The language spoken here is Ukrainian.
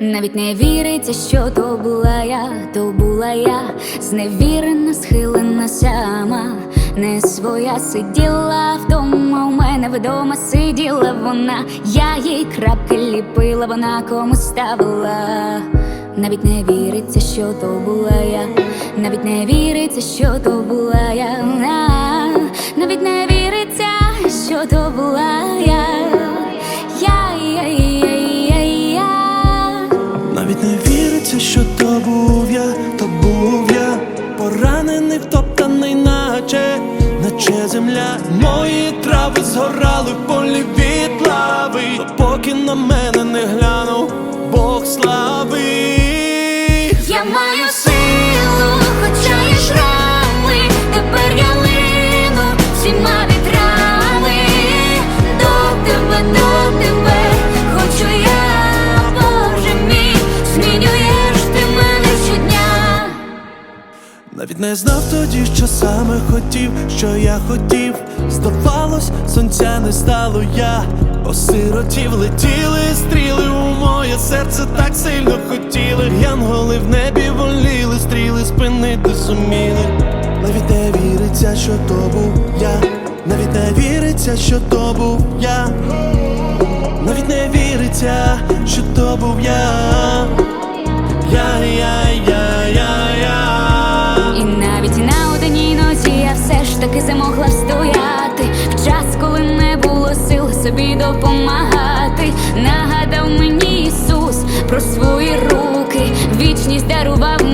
Навіть не віриться, що то була я, то була я, зневірена, схилена сама, не своя. Сиділа вдома, у мене вдома сиділа вона, я їй крапки ліпила, вона комусь ставила. Навіть не віриться, що то була я, навіть не віриться, що то була я, навіть не віриться, що то була Навіть не віриться, що то був я, то був я, поранений, втоптаний, наче, наче земля. Мої трави згорали в полі від лави, поки на мене не глянув Бог слави. Я маю силу, не знав тоді, що саме хотів, що я хотів. Здавалось, сонця не стало я. Осиротів летіли стріли у моє серце так сильно хотіли. Янголи в небі воліли, стріли спинити суміли. Навіть не віриться, що то був я. Навіть не віриться, що то був я. Навіть не віриться, що то був я. Замогла встояти в час, коли не було сил собі допомагати. Нагадав мені Ісус про свої руки, вічність дарував